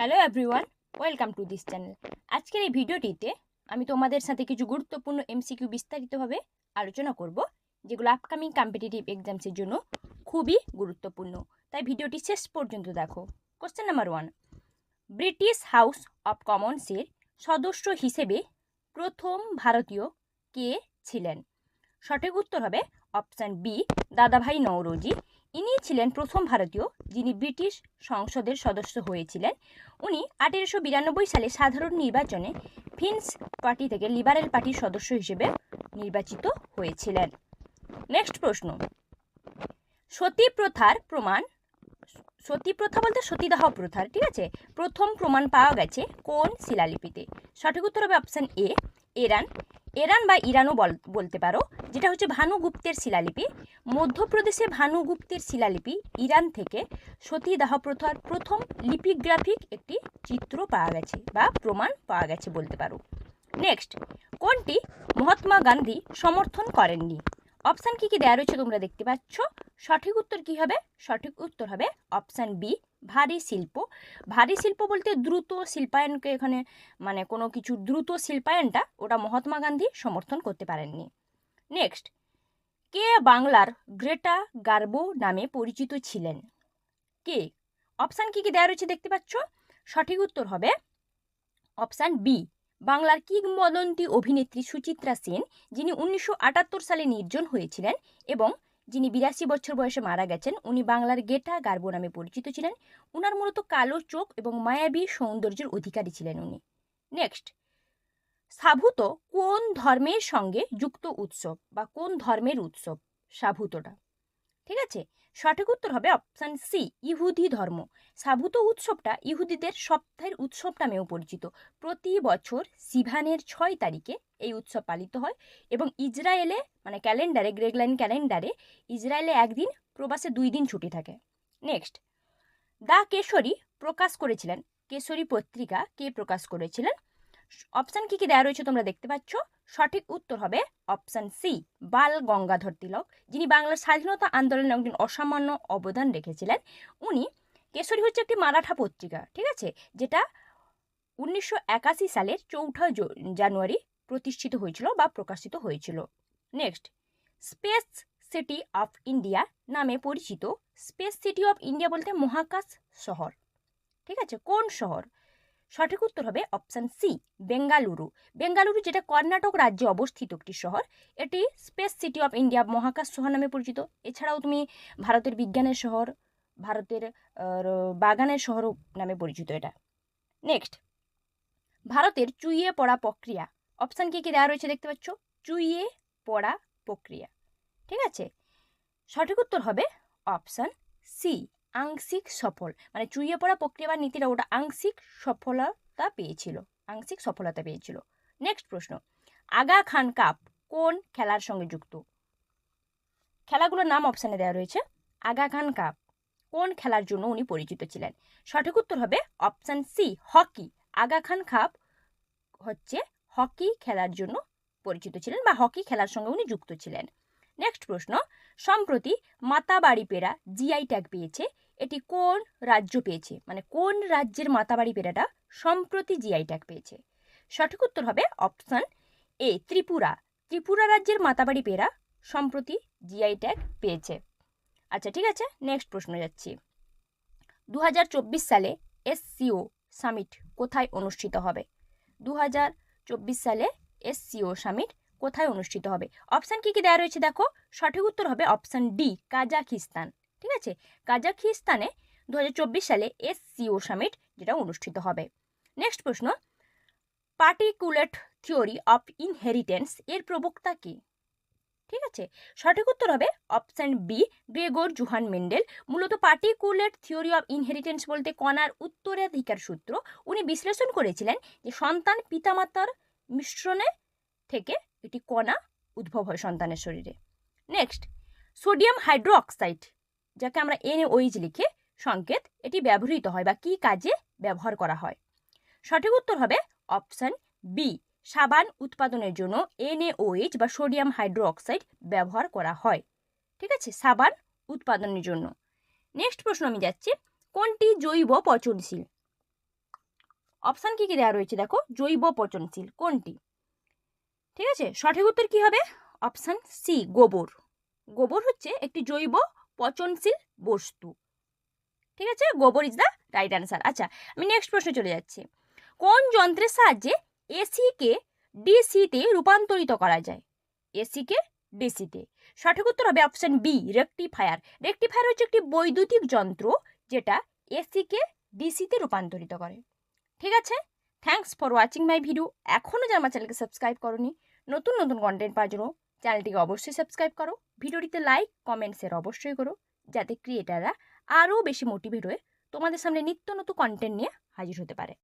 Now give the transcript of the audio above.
Hello everyone welcome to this channel আজকের এই ভিডিওটিতে আমি তোমাদের সাথে কিছু গুরুত্বপূর্ণ এমসিকিউ বিস্তারিতভাবে আলোচনা করব, যেগুলো আপকামিং কম্পিটিটিভ এক্সামসের জন্য খুবই গুরুত্বপূর্ণ। তাই ভিডিওটি শেষ পর্যন্ত দেখো। Question number one British House of কমন্সের সদস্য হিসেবে প্রথম ভারতীয় কে ছিলেন? সঠিক উত্তর হবে অপশান বি দাদাভাই নওরোজি। ইনি ছিলেন প্রথম ভারতীয় যিনি ব্রিটিশ সংসদের সদস্য হয়েছিলেন। উনি আঠেরোশো বিরানব্বই সালে সাধারণ নির্বাচনে ফিন্স পার্টি থেকে লিবারেল পার্টির সদস্য হিসেবে নির্বাচিত হয়েছিলেন। নেক্সট প্রশ্ন। সতী প্রথার প্রমাণ সতী প্রথা বলতে সতীদাহ প্রথার, ঠিক আছে? প্রথম প্রমাণ পাওয়া গেছে কোন শিলালিপিতে? সঠিক উত্তর হবে অপশান এ এরান। এরান বা ইরানও বল- বলতে পারো। যেটা হচ্ছে ভানুগুপ্তের শিলালিপি। মধ্যপ্রদেশে ভানুগুপ্তের শিলালিপি ইরান থেকে সতীদাহ প্রথার প্রথম লিপিগ্রাফিক একটি চিত্র পাওয়া গেছে বা প্রমাণ পাওয়া গেছে বলতে পারো। নেক্সট কোনটি মহাত্মা গান্ধী সমর্থন করেননি? অপশান কি কি দেওয়া রয়েছে তোমরা দেখতে পাচ্ছ? সঠিক উত্তর কি হবে? সঠিক উত্তর হবে অপশান বি ভারী শিল্প। ভারী শিল্প বলতে দ্রুত শিল্পায়নকে এখানে মানে কোনো কিছু দ্রুত শিল্পায়নটা ওটা মহাত্মা গান্ধী সমর্থন করতে পারেননি। নেক্সট কে বাংলার গ্রেটা গার্বো নামে পরিচিত ছিলেন? কে? অপশান কি কি দেওয়া রয়েছে দেখতে পাচ্ছ? সঠিক উত্তর হবে অপশান বি বাংলার কিংবদন্তি অভিনেত্রী সুচিত্রা সেন, যিনি উনিশশো আটাত্তর সালে নির্জন হয়েছিলেন এবং যিনি বিরাশি বছর বয়সে মারা গেছেন, উনি বাংলার গেটা গার্বো নামে পরিচিত ছিলেন। উনার মূলত কালো চোখ এবং মায়াবী সৌন্দর্যের অধিকারী ছিলেন উনি। নেক্সট সাভূত কোন ধর্মের সঙ্গে যুক্ত উৎসব বা কোন ধর্মের উৎসব? সাভূতটা ঠিক আছে? সঠিক উত্তর হবে অপশান সি ইহুদি ধর্ম। সাভূত উৎসবটা ইহুদিদের সপ্তাহের উৎসব নামেও পরিচিত। প্রতি বছর সিভানের ছয় তারিখে এই উৎসব পালিত হয় এবং ইসরায়েলে মানে ক্যালেন্ডারে, গ্রেগলাইন ক্যালেন্ডারে ইসরায়েলে একদিন, প্রবাসে দুই দিন ছুটি থাকে। নেক্সট দা কেশরী প্রকাশ করেছিলেন। কেশরী পত্রিকা কে প্রকাশ করেছিলেন? অপশান কি কি দেওয়া রয়েছে তোমরা দেখতে পাচ্ছ? সঠিক উত্তর হবে অপশান সি বাল গঙ্গাধর তিলক, যিনি বাংলার স্বাধীনতা আন্দোলনে একজন অসামান্য অবদান রেখেছিলেন। উনি কেশরী হচ্ছে একটি মারাঠা পত্রিকা, ঠিক আছে? যেটা উনিশশো একাশি সালের চৌঠা জানুয়ারি প্রতিষ্ঠিত হয়েছিল বা প্রকাশিত হয়েছিল। Next space city of India নামে পরিচিত স্পেস সিটি অফ ইন্ডিয়া বলতে মহাকাশ শহর, ঠিক আছে? কোন শহর? সঠিক উত্তর হবে অপশান সি বেঙ্গালুরু বেঙ্গালুরু যেটা কর্ণাটক রাজ্যে অবস্থিত একটি শহর, এটি স্পেস সিটি অফ ইন্ডিয়া মহাকাশ শহর নামে পরিচিত। এছাড়াও তুমি ভারতের বিজ্ঞানের শহর, ভারতের বাগানের শহর নামে পরিচিত এটা। নেক্সট ভারতের চুইয়ে পড়া প্রক্রিয়া। অপশান কি কি দেওয়া রয়েছে দেখতে পাচ্ছ? চুইয়ে পড়া প্রক্রিয়া। ঠিক আছে? সঠিক উত্তর হবে অপশান সি আংশিক সফল মানে চুইয়ে পড়া প্রক্রিয়া বা নীতিটা ওটা আংশিক সফলতা পেয়েছিল, আংশিক সফলতা পেয়েছিল। নেক্সট প্রশ্ন, আগা খান কাপ কোন খেলার সঙ্গে যুক্ত? খেলাগুলোর নাম অপশানে দেওয়া রয়েছে, আগা খান কাপ কোন খেলার জন্য উনি পরিচিত ছিলেন? সঠিক উত্তর হবে option C hockey. Aga Khan cup হচ্ছে হকি খেলার জন্য পরিচিত ছিলেন বা হকি খেলার সঙ্গে উনি যুক্ত ছিলেন। নেক্সট প্রশ্ন, সম্প্রতি মাতাবাড়ি পেরা জিআই ট্যাগ পেয়েছে, এটি কোন রাজ্য পেয়েছে? মানে কোন রাজ্যের মাতাবাড়ি পেরাটা সম্প্রতি জিআই ট্যাগ পেয়েছে? সঠিক উত্তর হবে অপশান এ ত্রিপুরা। ত্রিপুরা রাজ্যের মাতাবাড়ি পেরা সম্প্রতি জিআই ট্যাগ পেয়েছে। আচ্ছা ঠিক আছে নেক্সট প্রশ্ন যাচ্ছি। দু হাজার চব্বিশ সালে এসসিও সামিট কোথায় অনুষ্ঠিত হবে? দু হাজার চব্বিশ সালে এসসিও সামিট কোথায় অনুষ্ঠিত হবে? অপশান কি কি দেওয়া রয়েছে দেখো? সঠিক উত্তর হবে অপশান ডি কাজাখিস্তান। ঠিক আছে? কাজাখিস্তানে দু হাজার চব্বিশ সালে এস এসসিও সামিট যেটা অনুষ্ঠিত হবে। নেক্সট প্রশ্ন পার্টিকুলেট থিওরি অফ ইনহেরিটেন্স এর প্রবক্তা কি? ঠিক আছে? সঠিক উত্তর হবে option B Gregor Johann Mendel. মূলত পার্টিকুলেট থিওরি অফ ইনহেরিটেন্স বলতে কণার উত্তরাধিকার সূত্র। উনি বিশ্লেষণ করেছিলেন যে সন্তান পিতামাতার মিশ্রণে থেকে একটি কণা উদ্ভব হয় সন্তানের শরীরে। নেক্সট সোডিয়াম হাইড্রো অক্সাইড যাকে আমরা এনএওইচ লিখে সংকেত, এটি ব্যবহৃত হয় বা কী কাজে ব্যবহার করা হয়। সঠিক উত্তর হবে অপশান বি সাবান উৎপাদনের জন্য এনএওএইচ বা সোডিয়াম হাইড্রো অক্সাইড ব্যবহার করা হয়। ঠিক আছে? সাবান উৎপাদনের জন্য। নেক্সট প্রশ্ন আমি যাচ্ছি, কোনটি জৈব পচনশীল? অপশান কী কী দেওয়া রয়েছে দেখো? জৈব পচনশীল, কোনটি? ঠিক আছে? সঠিক উত্তর কী হবে? অপশান সি গোবর। গোবর হচ্ছে একটি জৈব পচনশীল বস্তু। ঠিক আছে? গোবর ইজ দ্য রাইট অ্যান্সার আচ্ছা আমি নেক্সট প্রশ্নে চলে যাচ্ছি। কোন যন্ত্রের সাহায্যে এসিকে ডিসিতে রূপান্তরিত করা যায়? এসিকে ডিসিতে সঠিক উত্তর হবে অপশান বি রেকটিফায়ার রেকটিফায়ার হচ্ছে একটি বৈদ্যুতিক যন্ত্র যেটা এসিকে ডিসিতে রূপান্তরিত করে। ঠিক আছে? Thanks for watching my video এখনও যারা আমার চ্যানেলকে সাবস্ক্রাইব করনি নতুন নতুন কন্টেন্ট পাওয়ার জন্য চ্যানেলটিকে অবশ্যই সাবস্ক্রাইব করো। ভিডিওটিতে লাইক কমেন্ট শেয়ার অবশ্যই করো। যাতে ক্রিয়েটাররা আরও বেশি মোটিভেট হয়ে তোমাদের সামনে নিত্য নতুন কন্টেন্ট নিয়ে হাজির হতে পারে।